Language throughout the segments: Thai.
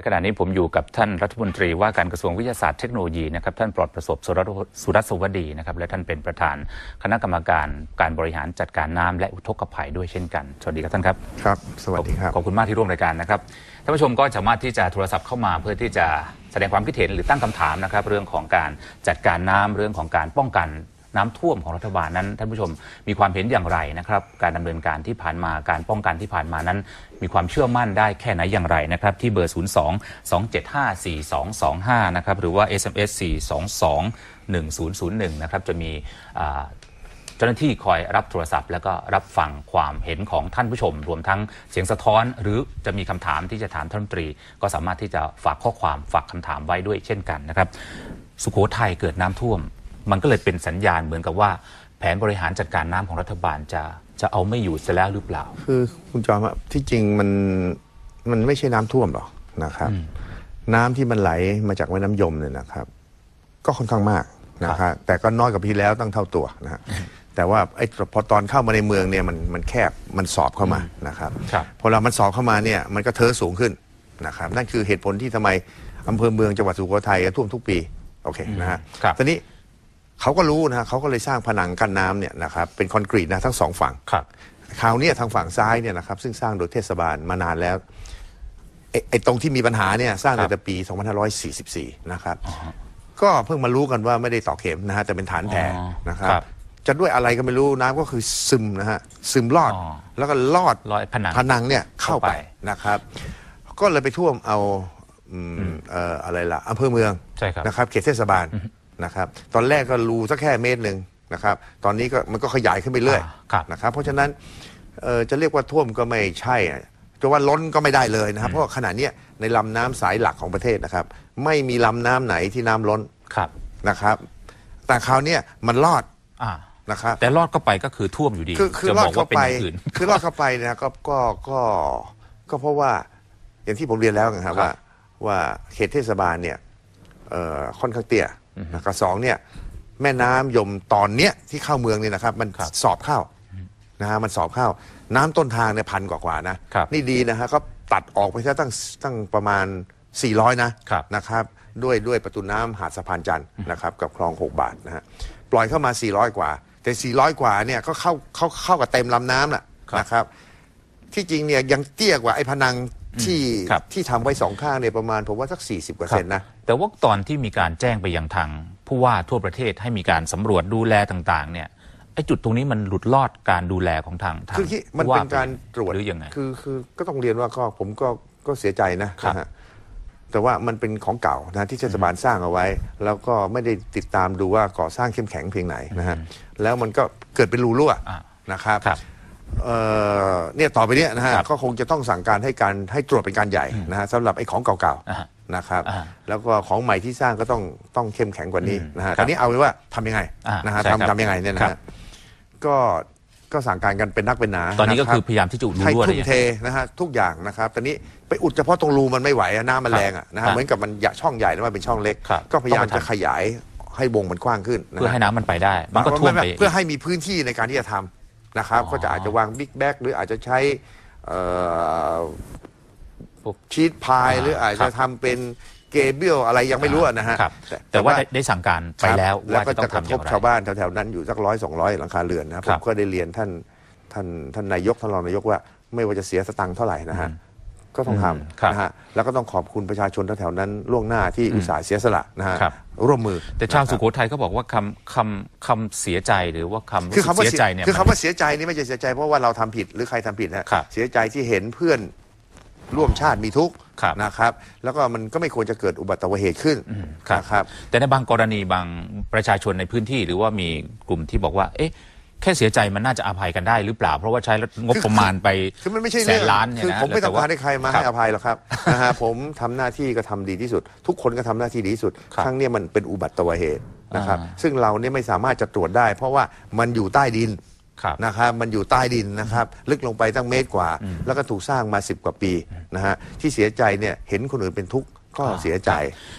และขณะนี้ผมอยู่กับท่านรัฐมนตรีว่าการกระทรวงวิทยาศาสตร์เทคโนโลยีนะครับท่านปลอดประสบสุรสุรัตน์สวัสดีนะครับและท่านเป็นประธานคณะกรรมการการบริหารจัดการน้ำและอุทกภัยด้วยเช่นกัน สวัสดีครับท่านครับครับ สวัสดีครับขอบคุณมากที่ร่วมรายการนะครับท่านผู้ชมก็สามารถที่จะโทรศัพท์เข้ามาเพื่อที่จะแสดงความคิดเห็นหรือตั้งคำถามนะครับเรื่องของการจัดการน้ำเรื่องของการป้องกัน น้ำท่วมของรัฐบาลนั้น ท่านผู้ชมมีความเห็นอย่างไรนะครับ การดำเนินการที่ผ่านมาการป้องกันที่ผ่านมานั้น มีความเชื่อมั่นได้แค่ไหนอย่างไรนะครับ ที่เบอร์ 02 275 4225 นะครับ หรือว่า SMS 422 1001 นะครับ จะมีเจ้าหน้าที่คอยรับโทรศัพท์ แล้วก็รับฟังความเห็นของท่านผู้ชม รวมทั้งเสียงสะท้อน หรือจะมีคำถามที่จะถามท่านรัฐมนตรี ก็สามารถที่จะฝากข้อความฝากคำถามไว้ด้วยเช่นกันนะครับ สุโขทัยเกิดน้ำท่วม มันก็เลยเป็นสัญญาณเหมือนกับว่า แผนบริหารจัดการน้ำของรัฐบาลจะจะเอาไม่อยู่เสียแล้วหรือเปล่า คือคุณจอมอะที่จริงมันมันไม่ใช่น้ำท่วมหรอกนะครับ น้ำที่มันไหลมาจากแม่น้ำยมเนี่ยนะครับ ก็ค่อนข้างมากนะครับแต่ก็น้อยกว่าปีที่แล้วตั้งเท่าตัวนะฮะแต่ว่าไอ้พอตอนเข้ามาในเมืองเนี่ยมันมันแคบมันสอบเข้ามานะครับครับพอเรามันสอบเข้ามาเนี่ยมันก็เทอะสูงขึ้นนะครับ นั่นคือเหตุผลที่ทำไมอำเภอเมืองจังหวัดสุโขทัยท่วมทุกปีโอเคนะฮะครับตอนนี้ เขาก็รู้นะฮะเขาก็เลยสร้างผนังกั้นน้ำเนี่ยนะครับเป็นคอนกรีตนะทั้งสองฝั่งครับคราวเนี้ยทางฝั่งซ้ายเนี่ยนะครับซึ่งสร้างโดยเทศบาลมานานแล้วไอ้ไอ้ตรงที่มีปัญหาเนี่ยสร้างครัตั้บงแต่ปี 2544 นะครับ ก็เพิ่งมารู้กันว่าไม่ได้ต่อเข็มนะฮะแต่เป็นฐานแผ่อ๋อนะครับครับจะด้วยอะไรก็ไม่รู้น้ำก็คือซึมนะฮะซึมลอดอ๋อแล้วก็ลอดลอยผนังผนังเนี่ยเข้าไปเข้าไป นะครับ ก็เลยไปท่วมเอาอืมเอ่ออะไรล่ะอำเภอเมืองใช่ครับ นะครับ เขตเทศบาล นะครับ ตอนแรกก็รูสักแค่เมตรหนึ่งนะครับ ตอนนี้ก็มันก็ขยายขึ้นไปเรื่อยอ่าครับนะครับ เพราะฉะนั้นเอ่อจะเรียกว่าท่วมก็ไม่ใช่อะจะว่าล้นก็ไม่ได้เลยนะครับ เพราะว่าขณะเนี้ยในลำน้ำสายหลักของประเทศนะครับ ไม่มีลำน้ำไหนที่น้ำล้นครับนะครับ แต่คราวเนี้ยมันรอดอ่านะครับ แต่รอดเข้าไปก็คือท่วมอยู่ดี คือคือจะรอบอกดเข้าว่าเป็นไปอย่างอื่น คือรอดเข้าไปเนะก็ก็ก็ก็เพราะว่าอย่างที่ผมเรียนแล้วนะครับครับ ว่าว่าเขตเทศบาลเนี่ยเอ่อค่อนข้างเตี้ย นะครับสองเนี่ยแม่น้ำยมตอนเนี้ยที่เข้าเมืองเนี่ยนะครับ มันครับสอบเข้านะฮะมันสอบเข้า น้ำต้นทางเนี่ยพันกว่ากว่านะครับ นี่ดีนะฮะก็ตัดออกไปแค่ตั้งตั้งประมาณ 400 นะครับนะครับ ด้วยด้วยประตูน้ำหาดสะพานจันทร์นะครับกับคลอง 6 บาทนะฮะปล่อยเข้ามา 400 กว่า แต่ 400 กว่าเนี่ยก็เข้าเข้าเข้ากับเต็มลำน้ำน่ะครับนะครับ ที่จริงเนี่ยยังเตี้ยกว่าไอ้พนังที่ครับที่ทำไว้สองข้างเนี่ยประมาณผมว่าสัก 40กว่าเซนนะ แต่ว่าตอนที่มีการแจ้งไปยังทางผู้ว่าทั่วประเทศให้มีการสำรวจดูแลต่างๆ เนี่ยไอ้จุดตรงนี้มันหลุดลอดการดูแลของทางทางคือที่มันผู้ว่เป็นการตรวจหรือยังไงคือคือก็ต้องเรียนว่าก็ผมก็ก็เสียใจนะครับนะฮะแต่ว่ามันเป็นของเก่านะที่เทศบาลสร้างเอาไว้ แล้วก็ไม่ได้ติดตามดูว่าก่อสร้างเข้มแข็งเพียงไหนนะฮะแล้วมันก็เกิดเป็นรูรั่วอ่านะครับครับเอ่อเนี่ยต่อไปเนี้ยนะฮะครับก็คงจะต้องสั่งการให้การให้ตรวจเป็นการใหญ่นะฮะสำหรับไอ้ของเก่าอ่าฮะๆ นะครับอ่าแล้วก็ของใหม่ที่สร้างก็ต้องต้องเข้มแข็งกว่านี้นะฮะครับตอนนี้เอาไว้ว่าทำยังไงอ่านะฮะใช่ครับทำทำยังไงเนี่ยนะครัฮะบก็ก็สั่งการกันเป็นนักเป็นหนาตอนนี้ก็ะรับคือพยายามที่จะอุดรูให้รั่วทุ่มเนี่ยเทนะฮะทุกอย่างนะครับตอนนี้ไปอุดเฉพาะตรงรูมันไม่ไหวอะน้ำมันครับแรงอะนะครัฮะบเหมือนกับมันอยากช่องใหญ่แล้วมันเป็นช่องเล็กครับก็พยายามต้องไปจะทำขยายให้วงมันกว้างขึ้นนะเพื่อฮะให้น้ำมันไปได้ มันก็ท่วมไปเพื่อให้มีพื้นที่ในการที่จะทำนะครับอ๋อก็จะอาจจะวางบิ๊กแบ็กหรืออาจจะใช้เอ่อพวก ชีตพายอ่าหรืออาจครัจะบทำเป็นเกเบิลอะไรยังไม่รู้อะนะฮะครับ แต่ว่าได้ได้สั่งการไปแล้วแล้วว่าก็จะต้อจะงกระทำอทย่าบงไร ชาวบ้านแถวๆนั้นอยู่สักร้อยสองร้อยหลังคาเรือนนะครับคผรับ มก็ได้เรียนท่านท่านท่านนายกท่านรองนายกว่า ไม่ว่าจะเสียสตังค์เท่าไหร่นะฮะก็ต้องทอืมครับำนะฮะแล้วก็ต้องขอบคุณประชาชนแถวๆนั้นล่วงหน้าที่อุตส่าห์เสียสละนะฮะครับ ร่วมมือแต่ชาวนะครับสุโขทัยเขาบอกว่าคำคำคำเสียใจหรือว่าคำรู้คือสึคำกว่าเสียเสียใจเนี่ยคือมัน คำว่าเสียใจนี่ไม่ใช่เสียใจเพราะว่าเราทำผิดหรือใครทำผิดนะครับ เสียใจที่เห็นเพื่อน ร่วมชาติมีทุกข์ครับนะครับ แล้วก็มันก็ไม่ควรจะเกิดอุบัติเหตุขึ้นครับนะครับ แต่ในบางกรณีบางประชาชนในพื้นที่ หรือว่ามีกลุ่มที่บอกว่า เอ๊ะ แค่เสียใจมันน่าจะอภัยกันได้หรือเปล่า เพราะว่าใช้งบประมาณไปคือมันไม่ใช่แสเรื่อนงล้านเนี่ยคือนะผมไม่แต่ต้องว่าการให้ใครมาครัให้บอภัยหรอกครับนะฮะผมทำหน้าที่ก็ทำดีที่สุด ทุกคนก็ทำหน้าที่ดีที่สุด ครับครั้งเนี้ยมันเป็นอุบัติเหตุนะครับอ่าซึ่งเราเนี่ยไม่สามารถจะตรวจได้ เพราะว่ามันอยู่ใต้ดิน ครับนะครับมันอยู่ใต้ดินนะครับ ลึกลงไปตั้งเมตรกว่า แล้วก็ถูกสร้างมาสิบกว่าปีนะฮะที่เสียใจเนี่ยเห็นคนอื่นเป็นทุกข์ก็อ่าเสียใจ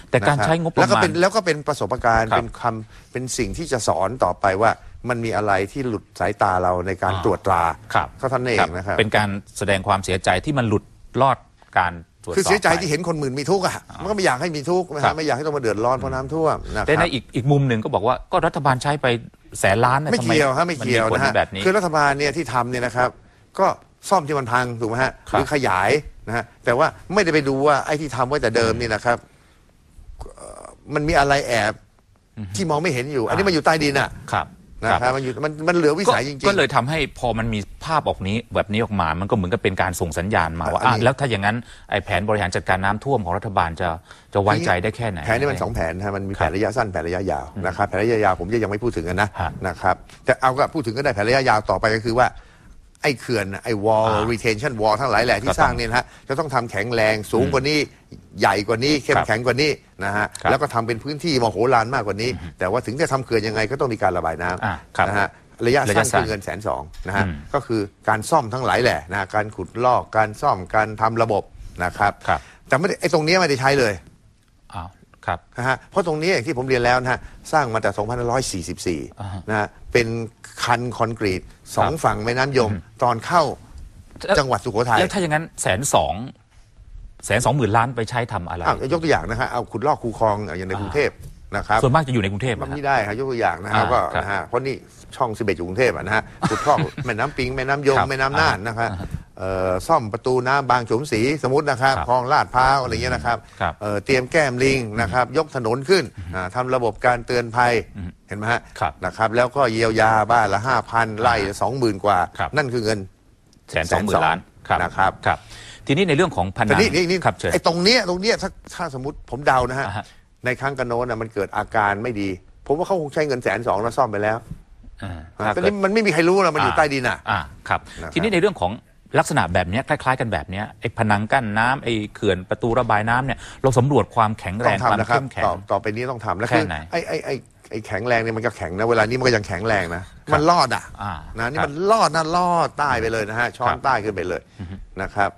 แต่การนะคบใช้งบประมาณแล้วก็เป็นแล้วก็เป็นประสบการณ์ครับเป็นคำเป็นสิ่งที่จะสอนต่อไปว่ามันมีอะไรที่หลุดสายตาเราในการอ่าตรวจตราครับเท่านั้นเองนะครับเป็นการแสดงความเสียใจที่มันหลุดลอดการ ตรวจสอบคือเสียใจไป ที่เห็นคนหมื่นมีทุกข์อะมันก็ไม่อยากให้มีทุกข์นะครัฮะบ ไม่อยากให้ต้องมาเดือดร้อนเพราะน้ำท่วมนะคแต่ในรับอีกอีกมุมหนึ่งก็บอกว่าก็รัฐบาลใช้ไปแสนล้านนะไม่ทำเกี่ยวฮะไม่เกี่ยวผลนะฮะแบบนี้ คือรัฐบาลเนี่ยที่ทำเนี่ยนะครับ ก็ซ่อมที่มันพังถูกไหมฮะครับหรือขยายนะฮะแต่ว่าไม่ได้ไปดูว่าไอ้ที่ทำไว้แต่เดิมนี่นะครับเอ่อมันมีอะไรแอบที่มองไม่เห็นอยู่ อันนี้มันอยู่ใต้ดินอะ ครับ นะครับมันอยู่มันมันเหลือวิก็สัยจริงๆก็เลยทำให้พอมันมีภาพออกนี้แบบนี้ออกมา มันก็เหมือนกับเป็นการส่งสัญญาณมาว่าอันนี้อะแล้วถ้าอย่างนั้นไอ้แผนบริหารจัดการน้ำท่วมของรัฐบาลจะจะไว้ใจได้แค่ไหน แผนนี้มันสองแผนนะฮะมันมีคแผรับนระยะสั้นแผนระยะยาวนะครับแผนระยะยาวผมยังไม่พูดถึงกันนะฮะนะครับแต่เอาก็พูดถึงก็ได้แผนระยะยาวต่อไปก็คือว่า ไอ้เขื่อนน่ะไอ้ wall อ่า retention wall ทั้งหลายแหล่ก็ที่ต้องสร้างเนี่ยนะฮะจะต้องทำแข็งแรงสูงกว่านี้ใหญ่กว่านี้เข้คมรับแข็งกว่านี้นะฮะครับแล้วก็ทำเป็นพื้นที่มโหฬารมากกว่านี้ แต่ว่าถึงจะทำเขื่อนยังไงก็ต้องมีการระบายน้อ่าครับำนะฮะระยะระสั้ยะนสั้นคือเงินแสนสองนะฮะอืมก็คือการซ่อมทั้งหลายแหล่นะฮะการขุดลอกการซ่อมการทำระบบนะครับครับ แต่ไม่ได้ไอ้ตรงเนี้ยไม่ได้ใช้เลย อ้าว ครับนะฮะเพราะตรงนี้อย่างที่ผมเรียนแล้วนะฮะสร้างมาแต่ อ่าฮะ2544นะฮะเป็นคันคอนกรีตสองครับฝั่งแม่น้ำยม ตอนเข้าจังหวัดสุโขทัยแล้วถ้าอย่างนั้นแสนสองแสนสองหมื่นล้านไปใช้ทำอะไร อ้าวยกตัวอย่างนะฮะเอาขุดลอกคูคลองอย่างในกรุงเทพนะครับ ส่วนมากจะอยู่ในกรุงเทพมันนะฮะไม่ได้ครับยกตัวอย่างนะฮะอ่าก็ครับนะฮะเพราะนี่ช่อง 11อยู่กรุงเทพอะนะฮะขุดลอกแม่น้ำปิงแม่น้ำยมครับแม่น้ำน่านนะครับเอ่อ ซ่อมประตูน้ำบางโฉมศรีสมมตินะครับครับคลองลาดพร้าวอะไรเงี้ยนะครับครับเอ่อเตรียมแก้มลิงนะครับ ยกถนนขึ้นอ่าทำระบบการเตือนภัยเห็นไหมฮะครับนะครับ แล้วก็เยียวยาบ้านละห้าพันไร่สองหมื่นกว่าครับนั่นคือเงินแสนสองหมื่นล้านครับนะครับครับ ทีนี้ในเรื่องของพนัแต่งนี่นี่นี่ครับเชิญไอ้ตรงเนี้ยตรงเนี้ยถ้าถ้าสมมติผมเดานะฮะอ่าฮะในครั้งกันโน้นนะมันเกิดอาการไม่ดี ผมว่าเขาคงใช้เงินแสนสองแล้วซ่อมไปแล้วอ่าอ่าถ้าแต่เกิดนี่มันไม่มีใครรู้นะมันอยู่ใต้ดินอะอ่าครับนะครับ ทีนี้ในเรื่องของ ลักษณะแบบเนี้ยคล้าย ๆ กันแบบเนี้ยไอ้ผนังกั้นน้ำไอ้เขื่อนประตูระบายน้ำเนี่ยเราสำรวจความแข็งแรต้องงความทำนะครับเข้มแข็งต่อต่อไปนี้ต้องทำแล้วแค่คือไหนไอ้ไอ้ไอ้ไอ้แข็งแรงเนี่ยมันก็แข็งนะเวลานี้มันก็ยังแข็งแรงนะมันรอดอะอ่านะนี่ครับมันรอดนะรอดใต้ไปเลยนะฮะช้อครันบใต้ขึ้นไปเลยนะครับ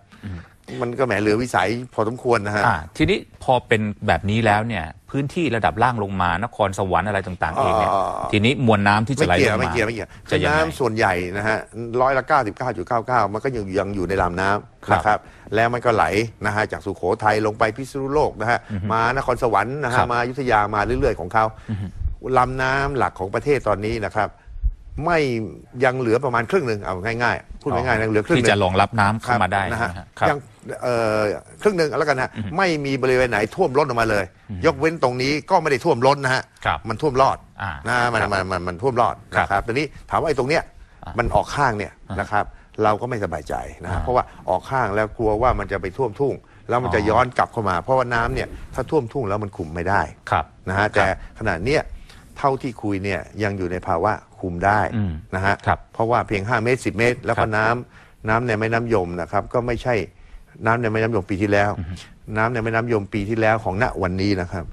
มันก็แหมเหลือวิสัยพอสมควรนะฮะ อ่าทีนี้พอเป็นแบบนี้แล้วเนี่ยพื้นที่ระดับล่างลงมานครสวรรค์อะไรต่างๆเองเนี่ยอ่าทีนี้มวลน้ำที่จะไม่ไหลลเกี่ยวงไม่มา เกี่ยวไม่เกี่ยวจะยังไงน้ำส่วนใหญ่นะฮะร้อยละ 99.99 มันก็ยังยังอยู่ในลำน้ำครับนะครับ แล้วมันก็ไหลนะฮะจากสุโขทัยลงไปพิษณุโลกนะฮะมานครสวรรค์นะครัฮะบ มาอยุธยามาเรื่อยๆของเขาลำน้ำหลักของประเทศตอนนี้นะครับ ไม่ยังเหลือประมาณครึ่งหนึ่งเอาง่ายๆพูดง่ายๆยังเหลือครึ่งหที่นึ่งจะรองรับน้ำเข้ามาได้นะใช่ฮะไหมฮะครับ ยังเอ่อครึ่งหนึ่งแล้วกันนะไม่มีบริเวณไหนท่วมล้นออกมาเลย ยกเว้นตรงนี้ก็ไม่ได้ท่วมล้นนะฮะครับมันท่วมรอดอ่านะมันครับมันมันมันท่วมรอดครับนะครับตอนนี้ถามว่าไอ้ตรงเนี้ยมันออกข้างเนี่ยนะครับเราก็ไม่สบายใจนะฮะอ่า เพราะว่าออกข้างแล้วกลัวว่ามันจะไปท่วมทุ่ง แล้วมันจะอ๋อย้อนกลับเข้ามา เพราะว่าน้ำเนี่ยถ้าท่วมทุ่งแล้วมันคุมไม่ได้ ครับ นะฮะแต่ขนาดเนี้ยเท่าที่คุยเนี่ยยังอยู่ในภาวะ คุมได้อืมนะฮะครับเพราะว่าเพียง 5 เมตร 10 เมตร แล้วครัก็บน้ำน้ำในแม่น้ำยมนะครับ ก็ไม่ใช่น้ำในแม่น้ำยมปีที่แล้ว น้ำในแม่น้ำยมปีที่แล้วของณวันนี้นะครับ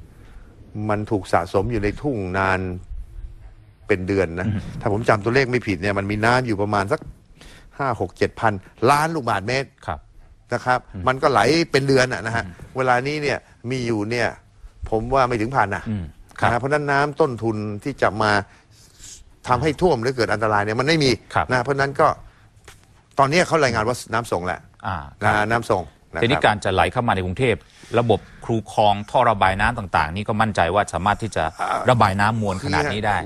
มันถูกสะสมอยู่ในทุ่งนานเป็นเดือนนะถ้าผมจำตัวเลขไม่ผิดเนี่ยมันมีน้ำอยู่ประมาณสักห้าหกเจ็ดพันล้านลูกบาศก์เมตรครับนะครับ มันก็ไหลเป็นเดือนอะนะฮะเวลานี้เนี่ยมีอยู่เนี่ย ผมว่าไม่ถึงพันนะอืมครับนะฮะเพราะฉะนั้นน้ำต้นทุนที่จะมา ทำให้ท่วมหรือเกิดอันตรายเนี่ยมันไม่มีครับ นะเพราะฉะนั้นก็ตอนนี้เขารายงานว่าน้ำส่งแหละอ่านะน้ำส่งนะทีนี้ครับการจะไหลเข้ามาในกรุงเทพ ระบบครูคลองท่อระบายน้ำต่าง ๆ นี่ก็มั่นใจว่าสามารถที่จะระบายน้ำมวลขนาดนี้ได้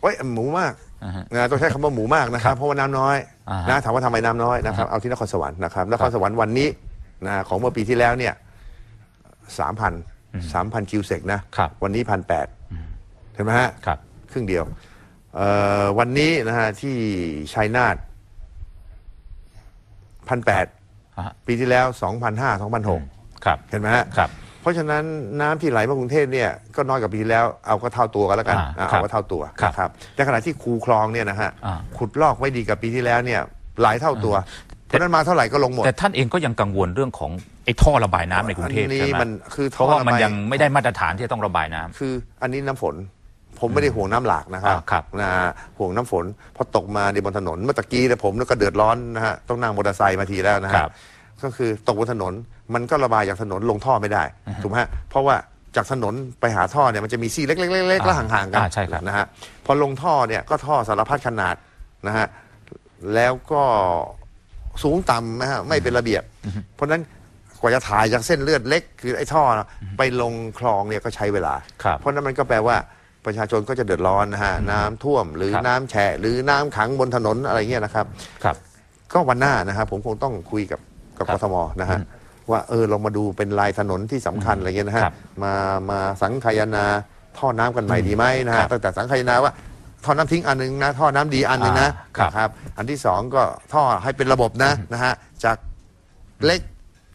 โอ้ยหมูมากอ่าฮะนะต้องใช้คำว่าหมูมากนะครับ เพราะว่าน้ำน้อยอ่าฮะนะถามว่าทำไมน้ำน้อยนะครับเอาที่นครสวรรค์นะครับนครสวรรค์วันนี้นะของเมื่อปีที่แล้วเนี่ยสามพันสามพันคิวเซกนะครับ วันนี้พันแปดเห็นไหมฮะครับ ครึ่งเดียวเอ่อ วันนี้นะฮะที่ชัยนาทพันแปดอ่าฮะปีที่แล้วสองพันห้าสองพันหกครับเห็นไหมฮะครับ เพราะฉะนั้นน้ำที่ไหลมากรุงเทพเนี่ยก็น้อยกว่าปีที่แล้วเอาก็เท่าตัวกันแล้วกันอ่าอ่าครับเอาก็เท่าตัวครับนะครับในขณะที่คูคลองเนี่ยนะฮะอ่า ขุดลอกไว้ดีกับปีที่แล้วเนี่ยหลายเท่าตัว เพราะฉะนั้นมาเท่าไหร่ก็ลงหมด แต่ท่านเองก็ยังกังวลเรื่องของไอ้ท่อระบายน้ำในกรุงเทพอันนี้ใช่ไหมมันคือเพราะว่ามันท่อระบาย ยังไม่ได้มาตรฐานที่จะต้องระบายน้ำ คืออันนี้น้ำฝน ผมไม่ได้ห่วงน้ำหลากนะครับอ่าครับ นะฮะห่วงน้ำฝนพอตกมาในบนถนนเมื่อตะกี้เนี่ยผมก็เดือดร้อนนะฮะต้องนั่งมอเตอร์ไซค์มาทีแล้วนะคฮะรับก็คือตกบนถนนมันก็ระบายจากถนนลงท่อไม่ได้ถูกไหมฮะเพราะว่าจากถนนไปหาท่อเนี่ยมันจะมีซี่เล็กๆๆๆแล้วห่างๆกันอ่าใช่ครับ นะฮะพอลงท่อเนี่ยก็ท่อสารพัดขนาดนะฮะแล้วก็สูงต่ำนะฮะไม่เป็นระเบียบ เพราะฉะนั้นกว่าจะถ่ายจากเส้นเลือดเล็ก คือไอ้ท่อนะไปลงคลองเนี่ยก็ใช้เวลา ครับ เพราะนั้นมันก็แปลว่า ประชาชนก็จะเดือดร้อนนะฮะน้ำท่วมหรือครับ น้ำแฉะหรือน้ำขังบนถนนอะไรเงี้ยนะครับ ครับ ก็วันหน้านะครับผมคงต้องคุยกับกับครักบทมนะฮะว่าเออเรามาดูเป็นลายถนนที่สำคัญอะไรเงี้ยนะฮะครับมามาสังคายนาท่อน้ำกันใหม่ดีไหมนะครัฮะบตั้งแต่สังคายนาว่าท่อน้ำทิ้งอันหนึงนะท่อน้ำดีอันหนึงนะอ่าครับ นะครับ อันที่สองก็ท่อให้เป็นระบบนะนะฮะจากเล็ก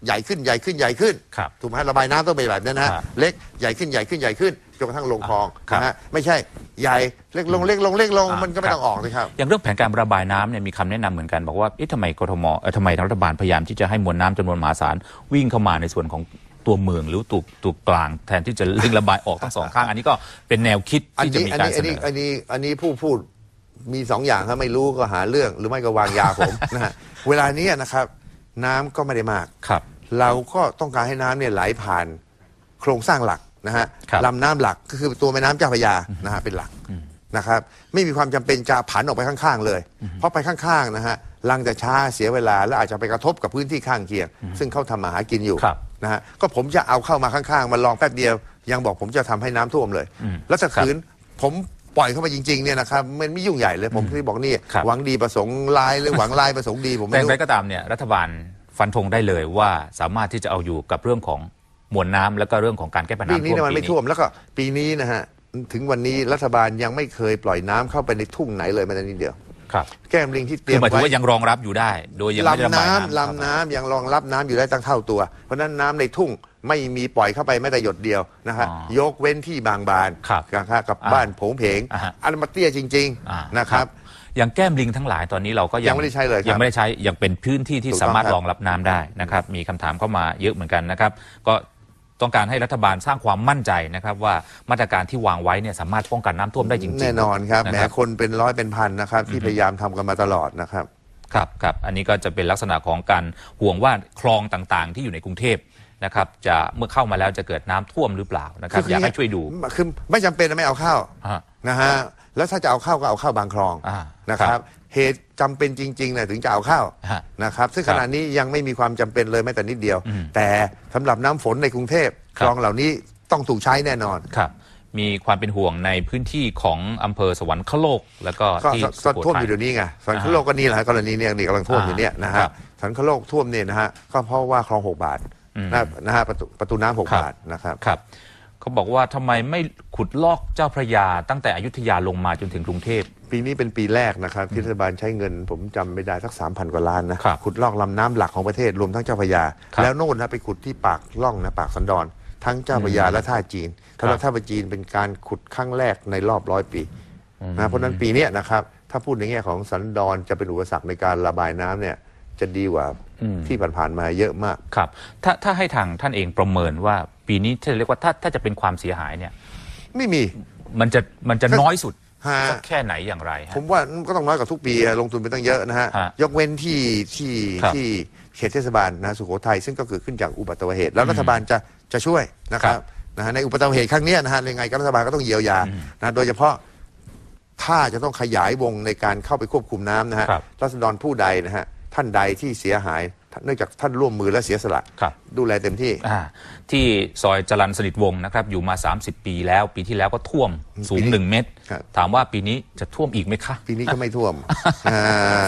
ใหญ่ขึ้นใหญ่ขึ้นใหญ่ขึ้น ครับถูกไหมระบายน้ำต้องเป็นแบบนั้นนะฮะครับเล็กใหญ่ขึ้นใหญ่ขึ้นใหญ่ขึ้นจนกระทั่งลงคลองครับนะฮะไม่ใช่ใหญ่เล็กลงเล็กลงเล็กลงอ่ามั มันก็ไม่ต้องออกเลยครับ อย่างเรื่องแผนการระบายน้ำเนี่ยมีคำแนะนำเหมือนกันบอกว่าเอ๊ะทำไมกทมเอ่อทำไมทางรัฐบาลพยายามที่จะให้มวลน้ำจำนวนมหาศาลวิ่งเข้ามาในส่วนของตัวเมืองหรือตัวตัวกลางแทนที่จะเร่งระบายออกทั้งสองข้าง อันนี้ก็เป็นแนวคิดอันที่จะนี้มีอันการนี้เสอันนนี้อ อันนี้อันนี้ผู้พูดมีสองอย่างครับไม่รู้ก็หาเรื่องหรือไม่ก็วางยาผม นะฮะเวลานี้นะครับ น้ำก็ไม่ได้มาก ครับ เราก็ต้องการให้น้ำเนี่ยไหลผ่านโครงสร้างหลักนะฮะครับลำน้ำหลักก็คือตัวแม่น้ำเจ้าพระยานะฮะเป็นหลักนะครับ ไม่มีความจำเป็นจะผันออกไปข้างๆเลย เพราะไปข้างๆนะฮะลังจะช้าเสียเวลาและอาจจะไปกระทบกับพื้นที่ข้างเคียง ซึ่งเขาทำมาหากินอยู่ครับนะฮะก็ผมจะเอาเข้ามาข้างๆมาลองแป๊บเดียว ยังบอกผมจะทำให้น้ำท่วมเลยอืมแล้วถ้าครับขืนผม ปล่อยเข้าไปจริงๆเนี่ยนะครับมันไม่ยุ่งใหญ่เลยผมที่บอกนี่ครับ หวังดีประสงค์ลายหรือหวังลายประสงค์ดีผมแต่ไม่อย่างรู้ไรก็ตามเนี่ยรัฐบาลฟันธงได้เลยว่าสามารถที่จะเอาอยู่กับเรื่องของมวลน้ำแล้วก็เรื่องของการแก้ปัญหาปีนี้เนี่ยมันไม่ปีท่วมแล้วก็ปีนี้นะฮะถึงวันนี้รัฐบาลยังไม่เคยปล่อยน้ำเข้าไปในทุ่งไหนเลยแม้แต่นิดเดียว ครับแก้มลิงที่เตคืรียอมหมายถึงไว้ว่ายังรองรับอยู่ได้ โดยยังไม่ได้ระลำบายน้ำน้ำลำน้ำยังรองรับน้ำอยู่ได้ตั้งเท่าตัว เพราะฉะนั้นน้ำในทุ่งไม่มีปล่อยเข้าไปแม้แต่หยดเดียวนะฮะอ๋อยกเว้นที่บางบานครับนะครับกับอ่าบ้านโผงเพงอ่าฮะ อันนนมาเตี้ยจริง อ่าๆ นะครับ อย่างแก้มลิงทั้งหลายตอนนี้เราก็ยังไม่ได้ใช้เลยครับยังไม่ได้ใช้ยังเป็นพื้นที่ที่ถูกต้องสามารถครับรองรับน้ำได้นะครับ มีคำถามเข้ามาเยอะเหมือนกันนะครับ ก็ ต้องการให้รัฐบาลสร้างความมั่นใจนะครับว่ามาตรการที่วางไว้เนี่ยสามารถป้องกันน้ำท่วมได้จริงๆแน่นอนครับนะแหมคนเป็นร้อยเป็นพันนะครับที่พยายามทำกันมาตลอดนะครับ ครับครับอันนี้ก็จะเป็นลักษณะของการห่วงว่าคลองต่างๆ ที่อยู่ในกรุงเทพนะครับจะเมื่อเข้ามาแล้วจะเกิดน้ำท่วมหรือเปล่านะครับอยากให้ช่วยดู คือไม่จำเป็นนะไม่เอาเข้าอ่านะฮะแล้วถ้าจะเอาเข้าก็เอาเข้าบางคลองอ่า นะคครัรับบ เหตุจำเป็นจริงๆเนี่ยถึงจะเอาเข้าฮะนะครับ ซึ่งครัขบณะนี้ยังไม่มีความจำเป็นเลยแม้แต่นิดเดียว อืมแต่สำหรับน้ำฝนในกรุงเทพคครับ ลองเหล่านี้ต้องถูกใช้แน่นอน ครับ มีความเป็นห่วงในพื้นที่ของอำเภอสวรรคโลก แล้วก็ก็ที่ก็สุก็โขท่วมทัอย ยู่เดี๋ยวนี้ไงสันคโลกก็นี่แหละฮะกรณีเนี่ยนี่กำลังท่วมอยู่เนี่ยนะครัฮะบสันคโลกท่วมเนี่ยนะฮะก็เพราะว่าคลองหกบาทอืม นะนะฮะประตูประตูน้ำหกครับบาทนะครับ ครับเขาบอกว่าทำไมไม่ขุดลอกเจ้าพระยาตั้งแต่อยุธยาลงมาจนถึงกรุงเทพ ปีนี้เป็นปีแรกนะครับที่รัฐบาลใช้เงิน ผมจำไม่ได้สักสามพันกว่าล้านนะครับขุดลอกลำน้ำหลักของประเทศรวมทั้งเจ้าพระยา ครับแล้วโน่นนะไปขุดที่ปากล่องนะปากสันดอนทั้งเจ้าพระยาและท่าจีนครับถ้าเราท่าพระจีนเป็นการขุดครั้งแรกในรอบร้อยปีนะเพราะฉะนั้นปีเนี้ยนะครับถ้าพูดในแง่ของสันดอนจะเป็นอุปสรรคในการระบายน้ำเนี่ยจะดีกว่าที่ผ่านๆมาเยอะมาก ครับ ถ้าถ้าให้ทางท่านเองประเมินว่าปีนี้ที่เรียกว่าถ้าถ้าจะเป็นความเสียหายเนี่ย ไม่มี มันจะมันจะน้อยสุด ฮะ สักแค่ไหนอย่างไรฮะ ผมว่าก็ต้องน้อยกว่าทุกปีอะลงทุนไปตั้งเยอะนะฮะ ฮะยกเว้นที่ที่ครับที่เขตเทศบาลนะสุโขทัยซึ่งก็เกิดขึ้นจากอุบัติเหตุ แล้วรัฐบาลจะจะช่วยนะครัครับบนะฮะในอุบัติเหตุครั้งเนี้ยนะฮะยังไงก็รัฐบาลก็ต้องเยียวยานะโดยเฉพาะถ้าจะต้องขยายวงในการเข้าไปควบคุมน้ำนะฮะครับ รัษฎรผู้ใดนะฮะท่านใดที่เสียหาย เนื่องจากท่านร่วมมือและเสียสละ ครับดูแลเต็มที่อ่าที่ซอยจรันสนิทวงศ์นะครับ อยู่มา 30 ปีแล้ว ปีที่แล้วก็ท่วมสูปีงนี้หนึ่งเมตรครับถามว่าปีนี้จะท่วมอีกไหมคะ ปีนี้ก็ไม่ท่วมอ่า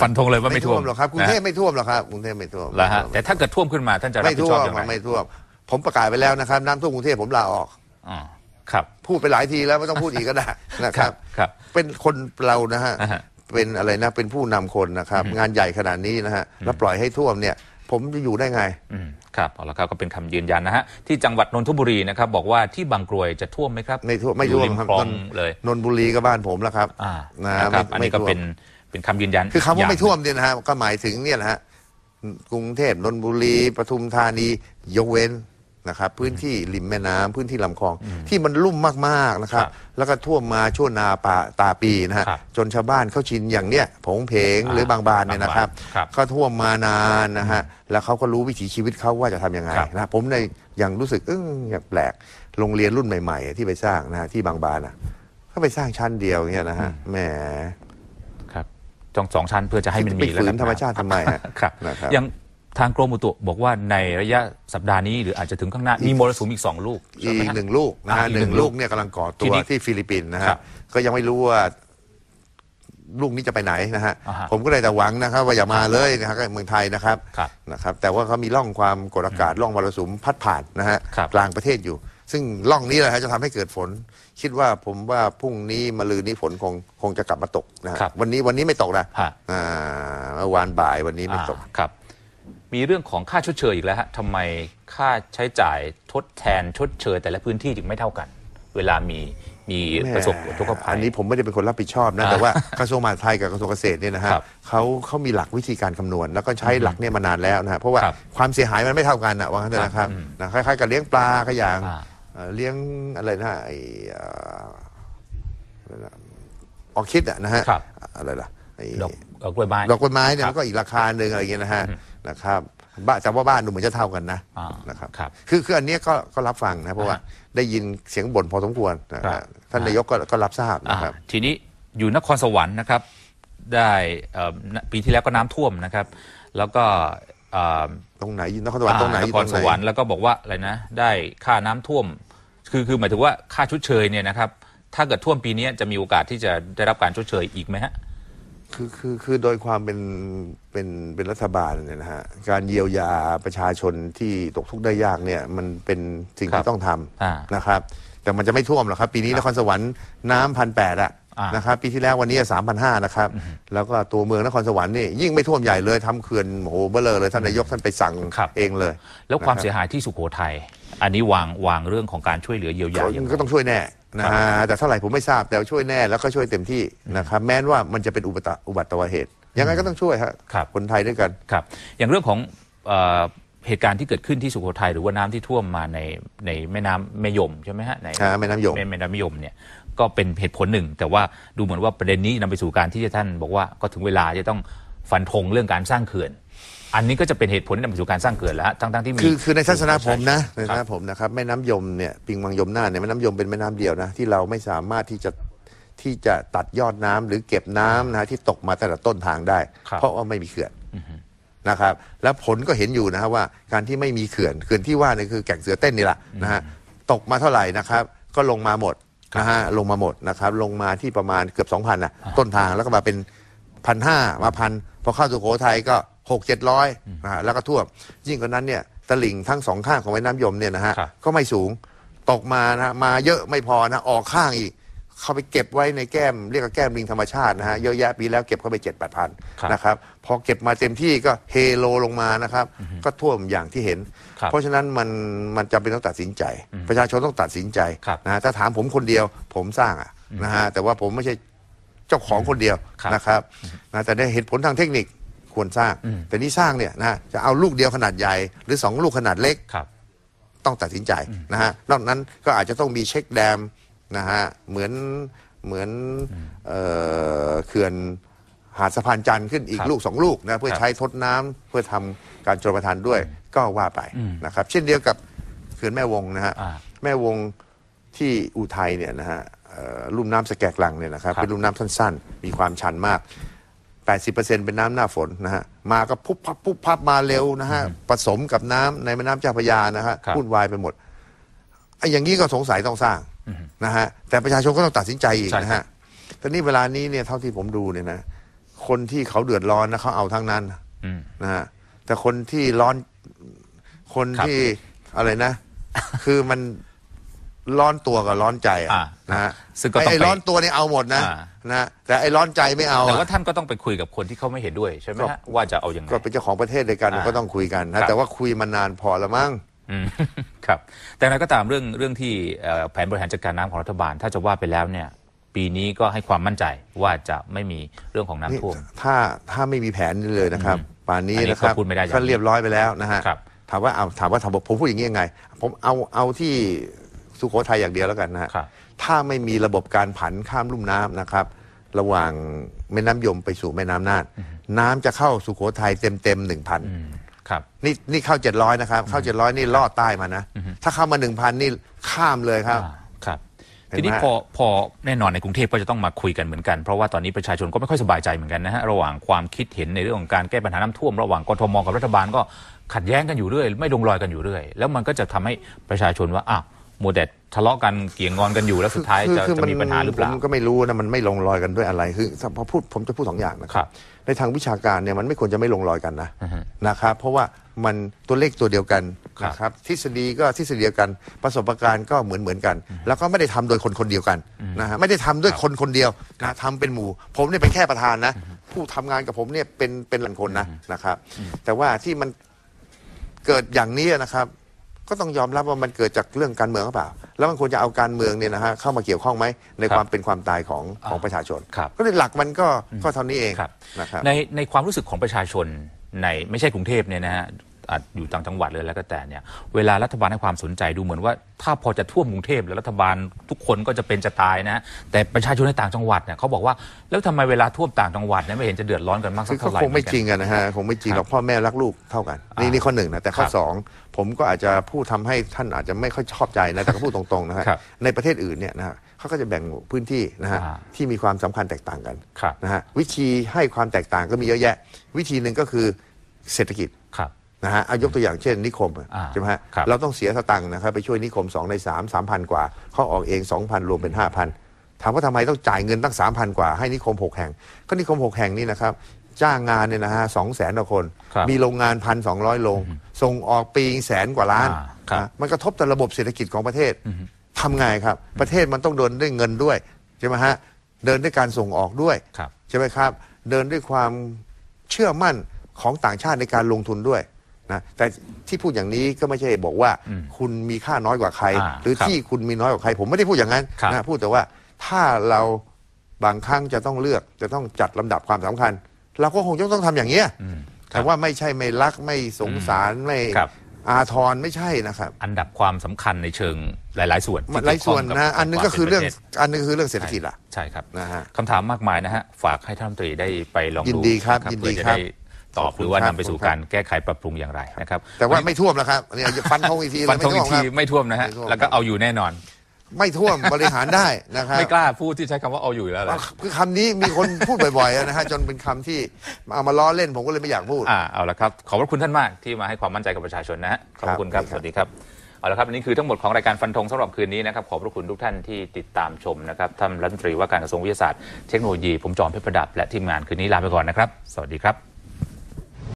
ฟันธงเลยว่าไม่ท่วมหรอกครับกรุงเทพนะไม่ท่วมหรอกครับกรุงเทพไม่ท่วมแล้วฮะแต่ถ้าเกิดท่วมขึ้นมาท่านจะรับไม่ผิดท่ชวอบมอย่างไรไม่ท่วม ผมประกาศไปแล้วนะครับน้ำท่วมกรุงเทพผมลาออกอ๋อครับ พูดไปหลายทีแล้วไม่ต้องพูดอีกก็ได้นะครับ ครับเป็นคนเรานะฮะ อ่าฮะเป็นอะไรนะ เป็นผู้นำคนนะครับ งานใหญ่ขนาดนี้นะฮะ แล้วปล่อยให้ท่วมเนี่ย ผมจะอยู่ได้ไงอืมครับเอาละครับก็เป็นคำยืนยันนะฮะที่จังหวัดนนทบุรีนะครับบอกว่าที่บางกรวยจะท่วมไหมครับไม่ท่วมไม่อยู่ท่วมริมครับคลองนนเลยนนบุรีก็บ้านผมแล้วครับอ่านะนะครับไม่อันนี้ก็ไม่ท่วมเป็นเป็นคำยืนยัน คือคำว่าย่งไม่ท่วมเนี่ยนะฮะก็หมายถึงเนี่ยนะฮะกรุงเทพนนบุรีปทุมธานียกเว้น นะครับพื้นที่ริมแม่น้ำพื้นที่ลำคลองที่มันลุ่มมากๆนะครับแล้วก็ท่วมมาช่วงนาป่าตาปีนะฮะครับจนชาวบ้านเขาชินอย่างเนี้ยผงเพงอ่าหรือบางบานเนี่ยนะครับบางบานครับ ก็ท่วมมานานนะฮะแล้วเขาก็รู้วิถีชีวิตเขาว่าจะทำยังไงครับนะผมในยังรู้สึกเอ้ยอย่างแปลกโรงเรียนรุ่นใหม่ ๆ ที่ไปสร้างนะฮะที่บางบานอะเขาไปสร้างชั้นเดียวอย่างเงี้ยนะฮะแหมครับจองสองชั้นเพื่อจะให้มันไปมีฝืนแล้วกัธรรมชาติทำไมฮะครับนะครับอย่าง ทางกรมอุตุบอกว่าในระยะสัปดาห์นี้หรืออาจจะถึงข้างหน้า มีมรสุมอีกสองลูกใช่อีไมกฮะหนึ่งลูกนะอ่าฮะอีกหหนึ่นึ่งงลูลูกกเนี่ยกำลังก่อตัทีวนี้ที่ฟิลิปปินส์นะครัฮะบก็ยังไม่รู้ว่าลูกนี้จะไปไหนนะฮะอ่าฮะ ผมก็เลยแต่หวังนะครับ ว่าอย่ามาเลยนะฮะก็เมืองไทยนะครับครับนะครับ แต่ว่าเขามีร่องความกดอากาศร่องมรสุมพัดผ่านนะฮะครับกลางประเทศอยู่ ซึ่งร่องนี้แหละฮะจะทำให้เกิดฝน คิดว่าผมว่าพรุ่งนี้มะรืนนี้ฝนคงคงจะกลับมาตกนะฮะครับวันนี้วันนี้ไม่ตกนะฮะอ่าเมื่อวานบ่ายวันนี้ไม่ตกอ่าครับ มีเรื่องของค่าชดเชยอีกแล้วฮะทำไมค่าใช้จ่ายทดแทนชดเชย แต่ละพื้นที่ถึงไม่เท่ากัน เวลามีมีประสบอุทกภัย อันนี้ผมไม่ได้เป็นคนรับผิดชอบนะ อ่าแต่ว่ากระทรวงมหาดไทยกับกระทรวงเกษตรเนี่ยนะฮะครับเขาเขามีหลักวิธีการคำนวณ แล้วก็ใช้หลักเนี่ยมานานแล้วนะฮะเพราะว่าครับความเสียหายมันไม่เท่ากันนะว่างั้นเถอะนะครับนะคล้ายๆกับเลี้ยงปลาก็อย่างอ่า เอ่อเลี้ยงอะไรนะไอเอ่ออะไรนะออร์คิดอะนะฮะครับ อะไรล่ะไอ้ ดอกดอกกล้วยไม้ ดอกกล้วยไม้เนี่ยครับมันก็อีกราคาหนึ่งอะไรอย่างเงี้ยนะฮะ นะครับบ้านแต่ว่าบ้านดูเหมือนจะเท่ากันนะอ่านะครับครับ คือคืออันเนี้ยก็ก็รับฟังนะเพราะว่าได้ยินเสียงบ่นพอสมควรนะครัฮะบท่านนายกก็ก็รับทราบอ่านะครับ ทีนี้อยู่นครสวรรค์นะครับ ได้เอ่อปีที่แล้วก็น้ำท่วมนะครับ แล้วก็เอ่อ ตรงไหนอยู่นครสวรรค์ตรงไหนอ่าอนยู่คตรรงสไหนวรรค์แล้วก็บอกว่าอะไรนะได้ค่าน้ำท่วม คือคือหมายถึงว่าค่าชดเชยเนี่ยนะครับ ถ้าเกิดท่วมปีนี้จะมีโอกาสที่จะได้รับการชดเชยอีกไหมฮะ คือคือคือโดยความเป็นเป็นเป็นรัฐบาลเนี่ยนะฮะการเยียวยาประชาชนที่ตกทุกข์ได้ยากเนี่ยมันเป็นสิ่งครัที่บต้องทอ่าำนะครับ แต่มันจะไม่ท่วมหรอกครับ ปีนี้นครสวรรค์น้ำพันแปดอะอ่าน นะครับปีที่แล้ววันนี้สามพันห้านะครับ แล้วก็ตัวเมืองนครสวรรค์นี่ยิ่งไม่ท่วมใหญ่เลยทำเขื่อนโอ้โหเบ้อเลยเลยท่านนายกท่านไปสั่งครับ เองเลยแล้วความนะครับเสียหายที่สุโขทัยอันนี้วางวางเรื่องของการช่วยเหลือเยียวยาอย่างไร ก็ต้องช่วยแน่ นะฮะแต่เท่าไหร่ผมไม่ทราบแต่ช่วยแน่แล้วก็ช่วยเต็มที่นะครับแม้ว่ามันจะเป็นอุบัติอุบัติเหตุ ยังไงก็ต้องช่วยฮะครับ คนไทยด้วยกัน ครับ อย่างเรื่องของเอ่อเหตุการณ์ที่เกิดขึ้นที่สุโขทัยหรือว่าน้ำที่ท่วมมาในในแม่น้ำแม่ยมใช่ไหมฮะในอ่าแม่น้ำยม แม่น้ำยมเนี่ยก็เป็นเหตุผลหนึ่ง แต่ว่าดูเหมือนว่าประเด็นนี้นำไปสู่การที่ท่านบอกว่าก็ถึงเวลาจะต้องฟันธงเรื่องการสร้างเขื่อน อันนี้ก็จะเป็นเหตุผลที่นำไปสู่การสร้างเขื่อนแล้วฮะทั้งๆที่มีคือคือในทัศนะผมนะในคทัรับศนะผมนะครับแม่น้ำยมเนี่ยปิงวังยมน่านเนี่ยแม่น้ำยมเป็นแม่น้ำเดียวนะที่เราไม่สามารถที่จะที่จะตัดยอดน้ำหรือเก็บน้ำนะฮะที่ตกมาแต่ละต้นทางได้ ครับ เพราะว่าไม่มีเขื่อนนะครับ แล้วผลก็เห็นอยู่นะฮะว่าการที่ไม่มีเขื่อนเขื่อนที่ว่าเนี่ยคือแก่งเสือเต้นนี่แหละนะฮะตกมาเท่าไหร่นะครับ ก็ลงมาหมดนะฮะลงมาหมดนะครับ ลงมาที่ประมาณเกือบสองพันนะต้นทางแล้วก็มาเป็นพันห้ามาพันพอเข้าสุโขทัยก็ หกเจ็ดร้อยนะฮะแล้วก็ท่วมยิ่งกว่านั้นเนี่ยตลิ่งทั้งสองข้างของแม่น้ำยมเนี่ยนะฮะครับ ก็ไม่สูงตกมานะฮะมาเยอะไม่พอนะออกข้างอีก เข้าไปเก็บไว้ในแก้มเรียกว่าแก้มลิงธรรมชาตินะฮะเยอะแยะปีแล้วเก็บเข้าไปเจ็ดแปดพันครับนะครับพอเก็บมาเต็มที่ก็เฮโลลงมานะครับ ก็ท่วมอย่างที่เห็น ครับเพราะฉะนั้นมันมันจำเป็นต้องตัดสินใจ ประชาชนต้องตัดสินใจครับนะฮะถ้าถามผมคนเดียวผมสร้างอะนะฮะแต่ว่าผมไม่ใช่เจ้าของคนเดียวครับ นะครับนะแต่ในเหตุผลทางเทคนิค ควรสร้าง แต่นี่สร้างเนี่ยนะฮะจะเอาลูกเดียวขนาดใหญ่ หรือสองลูกขนาดเล็กครับ ต้องตัดสินใจนะฮะนอกนั้นก็อาจจะต้องมีเช็คแดมนะฮะเหมือนเหมือนเอ่อเขื่อนหาดสะพานจันทร์ขึ้นอีกครับลูกสองลูกนะเพื่อครับใช้ทดน้ำเพื่อทำการชลประทานด้วยก็ว่าไปนะครับ เช่นเดียวกับเขื่อนแม่วงนะฮะอ่าแม่วงที่อุทัยเนี่ยนะฮะเอ่อลุ่มน้ำสแกกลังเนี่ยนะครับครับ เป็นลุ่มน้ำสั้น ๆ มีความชันมาก 80%เป็นน้ำหน้าฝนนะฮะมาก็พุบพับพุบพับมาเร็วนะฮะผสมกับน้ำในแม่น้ำเจ้าพระยานะฮะครับ วุ่นวายไปหมดไอ้อย่างนี้ก็สงสัยต้องสร้างนะฮะแต่ประชาชนก็ต้องตัดสินใจอีกใช่นะครัฮะบแต่นี่เวลานี้เนี่ยเท่าที่ผมดูเนี่ยนะคนที่เขาเดือดร้อนนะเขาเอาทั้งนั้นอืม นะฮะแต่คนที่ร้อนคนครับ ที่อะไรนะ คือมันร้อนตัวกับร้อนใจอะอ่านะฮะซึ่งก็ต้องไอ้ไปร้อนตัวนี่เอาหมดนะ อ่า นะฮะแต่ไอ้ร้อนใจไม่เอาแต่อะว่าท่านก็ต้องไปคุยกับคนที่เขาไม่เห็นด้วยใช่ไหมก็ฮะว่าจะเอาอย่างไง ก็เป็นเจ้าของประเทศด้วยกันอ่าก็ต้องคุยกันครันะบ แต่ว่าคุยมานานพอแล้วมั้ง อืม ครับ แต่อะไรก็ตามเรื่องเรื่องที่เอ่อแผนบริหารจัดการน้ำของรัฐบาล ถ้าจะว่าไปแล้วเนี่ย ปีนี้ก็ให้ความมั่นใจว่าจะไม่มีเรื่องของน้ำนี่ท่วม ถ้าถ้าไม่มีแผนนี่เลยนะครับ ป่านนี้อันนี้นะครับก็พูดไม่ได้อย่างก็เรียบร้อยไปแล้วนะฮะครับ ถามว่าเอาถามว่าถามว่าผมพูดอย่างนี้ยังไง ผมเอาเอาที่สุโขทัยอย่างเดียวแล้วกันนะฮะ ครับ ถ้าไม่มีระบบการผันข้ามลุ่มน้ำนะครับ ระหว่างแม่น้ำยมไปสู่แม่น้ำน่าน น้ำจะเข้าสุโขทัยเต็มเต็มหนึ่งพันอืมครับนี่นี่เข้าเจ็ดร้อยนะครับ เข้าเจ็ดร้อยนี่ลอดใต้มานะ ถ้าเข้ามาหนึ่งพันนี่ข้ามเลยครับอ่าครับทีนี้เห็นไหมพอพอแน่นอนในกรุงเทพก็จะต้องมาคุยกันเหมือนกัน เพราะว่าตอนนี้ประชาชนก็ไม่ค่อยสบายใจเหมือนกันนะฮะระหว่างความคิดเห็นในเรื่องของการแก้ปัญหาน้ำท่วม ระหว่างกทมกับรัฐบาลก็ขัดแย้งกันอยู่เรื่อย ไม่ลงรอยกันอยู่เรื่อย แล้วมันก็จะทำให้ประชาชนว่าอ้าวมัวแต่ ทะเลาะกันเกี่ยงงอนกันอยู่แล้วสุดท้ายจะคือจะมีปัญหาหรือเปล่าผมก็ไม่รู้นะมันไม่ลงรอยกันด้วยอะไรคือพอพูดผมจะพูดสองอย่างนะคครัรับในทางวิชาการเนี่ยมันไม่ควรจะไม่ลงรอยกันนะอือฮึนะครับเพราะว่ามันตัวเลขตัวเดียวกันครับนะครับทฤษฎีก็ทฤษฎีเดียวกัน ประสบการณ์ก็เหมือนเหมือนกัน แล้วก็ไม่ได้ทำโดยคนคนเดียวกันนะฮะไม่ได้ทำด้วยคนคนเดียวนะทำเป็นหมู่ ผมเนี่ยเป็นแค่ประธานนะ ผู้ทำงานกับผมเนี่ยเป็นเป็นหลังคนนะนะครับ แต่ว่าที่มันเกิดอย่างนี้นะครับ ก็ต้องยอมรับว่ามันเกิดจากเรื่องการเมืองหรือเปล่า แล้วมันควรจะเอาการเมืองเนี่ยนะฮะเข้ามาเกี่ยวข้องไหมในครับความเป็นความตายของของประชาชน ครับก็เลยหลักมันก็ก็เท่านี้เองครับ นะครับ ในในความรู้สึกของประชาชนในไม่ใช่กรุงเทพเนี่ยนะฮะอาจอยู่ต่างจังหวัดเลยแล้วก็แต่เนี่ยเวลารัฐบาลให้ความสนใจดูเหมือนว่า ถ้าพอจะท่วมกรุงเทพแล้วรัฐบาลทุกคนก็จะเป็นจะตายนะ แต่ประชาชนในต่างจังหวัดเนี่ยเขาบอกว่าแล้วทำไมเวลาท่วมต่างจังหวัดเนี่ยไม่เห็นจะเดือดร้อนกันมากสัคืกอเท่าเขาไหร่คงไม่เหอนกัน จริงอะนะฮะคงไม่จริงหรอกพ่อแม่รักลูกเท่ากัน นี่อ่านี่ข้อหนึ่งนะแต่ข้อครับ สอง ผมก็อาจจะพูดทำให้ท่านอาจจะไม่ค่อยชอบใจนะแต่ก็พูดตรงๆนะฮะครับในประเทศอื่นเนี่ยนะฮะเขาก็จะแบ่งพื้นที่นะฮะอ่าที่มีความสำคัญแตกต่างกันครับนะฮะวิธีให้ความแตกต่างก็มีเยอะแยะ วิธีหนึ่งก็คือเศรษฐกิจครับนะฮะเอายกตัวอย่างเช่นนิคมอะอ่าใช่ไหมฮะครับเราต้องเสียสตังค์นะครับไปช่วยนิคม 2 ใน 3 3,000 กว่าเขาออกเอง 2,000 รวมเป็น 5,000ถามว่าทำไมต้องจ่ายเงินตั้ง 3,000 กว่าให้นิคม 6 แห่ง ก็นิคม 6 แห่งนี้นะครับ จ้างงานเนี่ยนะฮะสองแสนกว่าคน ครับมีโรงงานพันสองร้อยโรง ส่งออกปีแสนกว่าล้านอ่าครับนะมันกระทบต่อระบบเศรษฐกิจของประเทศทำไงครับ ประเทศมันต้องเดินด้วยเงินด้วยใช่ไหมฮะเดินด้วยการส่งออกด้วย ครับ ใช่ไหมครับ เดินด้วยความเชื่อมั่นของต่างชาติในการลงทุนด้วยนะแต่ที่พูดอย่างนี้ก็ไม่ใช่บอกว่าอืมคุณมีค่าน้อยกว่าใคร อ่าหรือครับที่คุณมีน้อยกว่าใคร ผมไม่ได้พูดอย่างนั้นครับ นะพูดแต่ว่าถ้าเราบางครั้งจะต้องเลือกจะต้องจัดลำดับความสำคัญ เราก็คงจะต้องทำอย่างเงี้ยอืมแต่ว่าไม่ใช่ไม่รักไม่สงสารไม่ครับอาทรไม่ใช่นะครับ อันดับความสำคัญในเชิงหลาย ๆ ส่วนที่มันหลายส่วนเกี่ยวข้งกับนะอันนึงก็คือเรื่องวามป็นประทศอันนึงก็คือเรื่องเศรษฐกิจล่ะใช่ครับนะฮะคำถามมากมายนะฮะฝากให้ท่านรัฐมนตรีได้ไปลองยิดูนดีครับะยินดีเพื่อจะครับได้ตอบขอบคุณหรือว่าครับนำไปสู่ขอบคุณครับการแก้ไขปรับปรุงอย่างไรนะครับ แต่ว่าไม่ท่วมนะครับเนี่ยอย่าฟันธงอีกทีเลยฟันธงอีกทีไม่ท่วมครับไม่ท่วมนะฮะไม่ท่วมแล้วก็เอาอยู่แน่นอน ไม่ท่วมบริหารได้นะครับไม่กล้าพูดที่ใช้คำว่าเอาอยู่แล้วแหละคือคำนี้มีคนพูดบ่อยๆนะฮะจนเป็นคำที่เอามาล้อเล่นผมก็เลยไม่อยากพูดอ่าเอาละครับขอบพระคุณท่านมากที่มาให้ความมั่นใจกับประชาชนนะฮะขอบพระคุณครับครับสวัสดีครับเอาละครับอันนี้คือทั้งหมดของรายการฟันธงสำหรับคืนนี้นะครับขอบพระคุณทุกท่านที่ติดตามชมนะครับท่านรัฐมนตรีว่าการกระทรวงวิทยาศาสตร์เทคโนโลยีผมจอมเพชรประดับและทีมงานคืนนี้ลาไปก่อนนะครับ สวัสดีครับ